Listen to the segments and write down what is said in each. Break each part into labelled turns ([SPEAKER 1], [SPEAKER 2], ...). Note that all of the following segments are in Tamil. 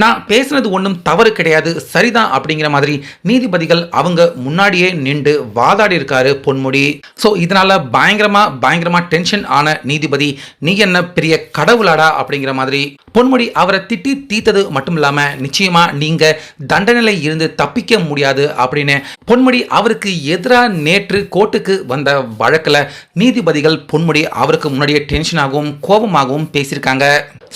[SPEAKER 1] நான் பேசுனது ஒன்றும் தவறு கிடையாது சரிதான் அப்படிங்கிற மாதிரி நீதிபதிகள் அவங்க முன்னாடியே நின்று வாதாடி இருக்காரு பொன்முடி. ஸோ இதனால பயங்கரமா பயங்கரமா டென்ஷன் ஆன நீதிபதி நீ என்ன பெரிய கடவுளாடா அப்படிங்கிற மாதிரி பொன்முடி அவரை திட்டி தீத்தது மட்டும் இல்லாம நிச்சயமா நீங்க தண்டனையில இருந்து தப்பிக்க முடியாது அப்படின்னு பொன்முடி அவருக்கு எதிராக நேற்று கோர்ட்டுக்கு வந்த வழக்கில் நீதிபதிகள் பொன்முடி அவருக்கு முன்னாடியே டென்ஷனாகவும் கோபமாகவும் பேசியிருக்காங்க.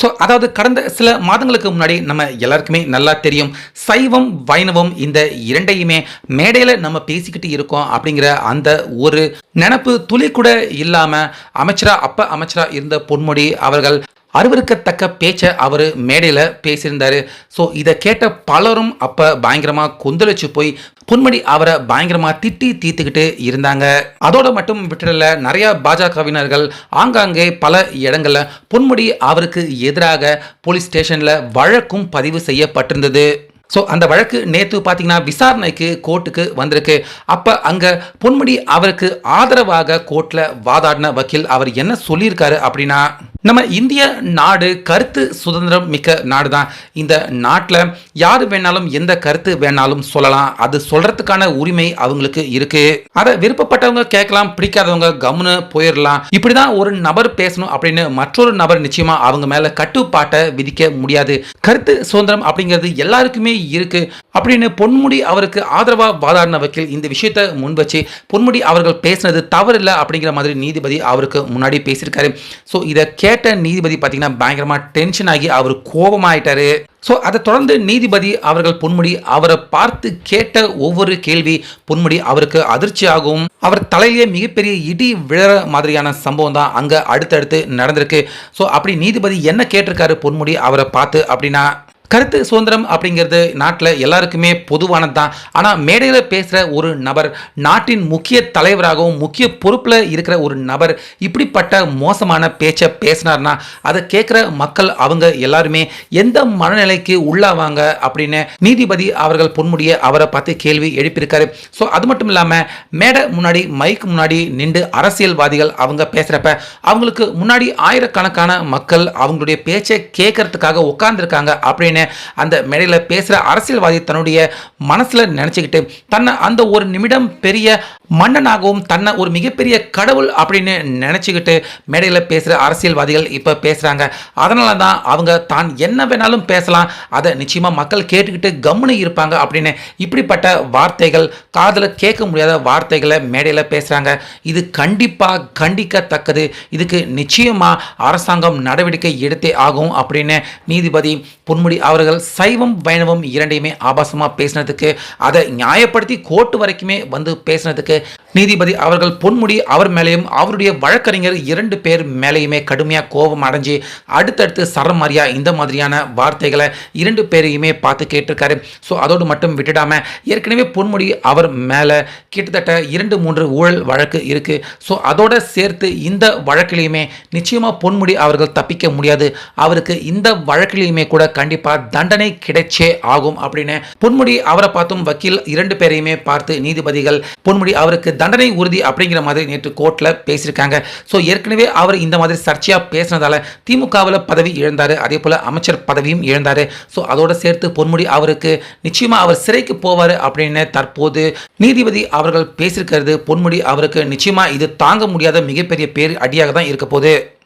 [SPEAKER 1] ஸோ அதாவது கடந்த சில மாதங்களுக்கு முன்னாடி நம்ம எல்லாருக்குமே நல்லா தெரியும் சைவம் வைணவம் இந்த இரண்டையுமே மேடையில் நம்ம பேசிக்கிட்டு இருக்கோம் அப்படிங்கிற அந்த ஒரு நினப்பு துளி கூட இல்லாமல் அமைச்சரா அப்ப அமைச்சரா இருந்த பொன்முடி அவர்கள் அருவருக்கத்தக்க பேச்சை அவர் மேடையில் பேசியிருந்தார். ஸோ இதை கேட்ட பலரும் அப்போ பயங்கரமாக கொந்தளிச்சு போய் பொன்மடி அவரை பயங்கரமாக திட்டி தீர்த்துக்கிட்டு இருந்தாங்க. அதோட மட்டும் விட்டுடல நிறைய பாஜகவினர்கள் ஆங்காங்கே பல இடங்களில் பொன்முடி அவருக்கு எதிராக போலீஸ் ஸ்டேஷனில் வழக்கும் பதிவு செய்யப்பட்டிருந்தது. ஸோ அந்த வழக்கு நேற்று பார்த்தீங்கன்னா விசாரணைக்கு கோர்ட்டுக்கு வந்திருக்கு. அப்போ அங்கே பொன்முடி அவருக்கு ஆதரவாக கோர்ட்டில் வாதாடின வக்கீல் அவர் என்ன சொல்லியிருக்காரு அப்படின்னா நம்ம இந்திய நாடு கருத்து சுதந்திரம் மிக்க நாடு தான் இந்த நாட்டில் யார் வேணாலும் எந்த கருத்து வேணாலும் சொல்லலாம். அது சொல்றதுக்கான உரிமை அவங்களுக்கு இருக்கு. அதை விருப்பப்பட்டவங்க கேட்கலாம் பிடிக்காதவங்க கம்னு போயிடலாம் இப்படிதான் ஒரு நபர் பேசணும் அப்படின்னு மற்றொரு நபர் நிச்சயமா அவங்க மேல கட்டுப்பாட்டை விதிக்க முடியாது. கருத்து சுதந்திரம் அப்படிங்கிறது எல்லாருக்குமே இருக்கு. அப்படின்னு பொன்முடி அவருக்கு ஆதரவா வாதாடின வக்கீல் இந்த விஷயத்தை முன் வச்சு பொன்முடி அவர்கள் பேசினது தவறில்லை அப்படிங்கிற மாதிரி நீதிபதி அவருக்கு முன்னாடி பேசியிருக்காரு. ஸோ இதை கேட்ட நீதிபதி பார்த்தீங்கன்னா பயங்கரமாக டென்ஷன் ஆகி அவர் கோபமாயிட்டாரு. ஸோ அதை தொடர்ந்து நீதிபதி அவர்கள் பொன்முடி அவரை பார்த்து கேட்ட ஒவ்வொரு கேள்வி பொன்முடி அவருக்கு அதிர்ச்சி ஆகும் அவர் தலையிலேயே மிகப்பெரிய இடி விழற மாதிரியான சம்பவம் தான் அங்கே அடுத்தடுத்து நடந்திருக்கு. ஸோ அப்படி நீதிபதி என்ன கேட்டிருக்காரு பொன்முடி அவரை பார்த்து அப்படின்னா கருத்து சுதந்திரம் அப்படிங்கிறது நாட்டில் எல்லாருக்குமே பொதுவானது தான் ஆனால் மேடையில் பேசுகிற ஒரு நபர் நாட்டின் முக்கிய தலைவராகவும் முக்கிய பொறுப்பில் இருக்கிற ஒரு நபர் இப்படிப்பட்ட மோசமான பேச்சை பேசினார்னா அதை கேட்குற மக்கள் அவங்க எல்லாருமே எந்த மனநிலைக்கு உள்ளாவாங்க அப்படின்னு நீதிபதி அவர்கள் பொன்முடிய அவரை பார்த்து கேள்வி எழுப்பியிருக்காரு. ஸோ அது மட்டும் இல்லாமல் மேடை முன்னாடி மைக் முன்னாடி நின்று அரசியல்வாதிகள் அவங்க பேசுகிறப்ப அவங்களுக்கு முன்னாடி ஆயிரக்கணக்கான மக்கள் அவங்களுடைய பேச்சை கேட்கறதுக்காக உட்கார்ந்துருக்காங்க அப்படின்னு அந்த மேடையில் பேசுகிற அரசியல்வாதி தன்னுடைய மனசில் நினச்சிக்கிட்டு தன்னை அந்த ஒரு நிமிடம் பெரிய மன்னனாகவும் தன்னை ஒரு மிகப்பெரிய கடவுள் அப்படின்னு நினச்சிக்கிட்டு மேடையில் பேசுகிற அரசியல்வாதிகள் இப்போ பேசுகிறாங்க அதனால தான் அவங்க தான் என்ன வேணாலும் பேசலாம். அதை நிச்சயமாக மக்கள் கேட்டுக்கிட்டு கம்முனு இருப்பாங்க அப்படின்னு இப்படிப்பட்ட வார்த்தைகள் காதில் கேட்க முடியாத வார்த்தைகளை மேடையில் பேசுகிறாங்க இது கண்டிப்பாக கண்டிக்கத்தக்கது. இதுக்கு நிச்சயமாக அரசாங்கம் நடவடிக்கை எடுத்தே ஆகும் அப்படின்னு நீதிபதி பொன்முடி அவர்கள் சைவம் வைணவம் இரண்டையுமே ஆபாசமாக பேசினதுக்கு அதை நியாயப்படுத்தி கோர்ட்டு வரைக்குமே வந்து பேசினதுக்கு நீதிபதி அவர்கள் பொன்முடி அவர் மேலேயும் அவருடைய வழக்கறிஞர் இரண்டு பேர் மேலேயுமே கடுமையாக கோபம் அடைஞ்சு அடுத்தடுத்து சரமாரியா இந்த மாதிரியான வார்த்தைகளை இரண்டு பேரையுமே பார்த்து கேட்டிருக்காரு. ஸோ அதோடு மட்டும் விட்டுடாமல் ஏற்கனவே பொன்முடி அவர் மேலே கிட்டத்தட்ட இரண்டு மூன்று ஊழல் வழக்கு இருக்குது ஸோ அதோட சேர்த்து இந்த வழக்கிலையுமே நிச்சயமாக பொன்முடி அவர்கள் தப்பிக்க முடியாது. அவருக்கு இந்த வழக்கிலையுமே கூட கண்டிப்பாக தண்டனை கிடைச்சே ஆகும் அப்படின்னு பொன்முடி அவரை பார்த்தும் வக்கீல் இரண்டு பேரையுமே பார்த்து நீதிபதிகள் பொன்முடி அவருக்கு தண்டனை உறுதி அப்படிங்கிற மாதிரி நேற்று கோர்ட்டில் பேசியிருக்காங்க. ஸோ ஏற்கனவே அவர் இந்த மாதிரி சர்ச்சையாக பேசினதால திமுகவில் பதவி இழந்தார். அதே போல் அமைச்சர் பதவியும் இழந்தார். ஸோ அதோடு சேர்த்து பொன்முடி அவருக்கு நிச்சயமாக அவர் சிறைக்கு போவார் அப்படின்னு தற்போது நீதிபதி அவர்கள் பேசியிருக்கிறது. பொன்முடி அவருக்கு நிச்சயமாக இது தாங்க முடியாத மிகப்பெரிய பேர் அடியாக தான் இருக்க போகுது.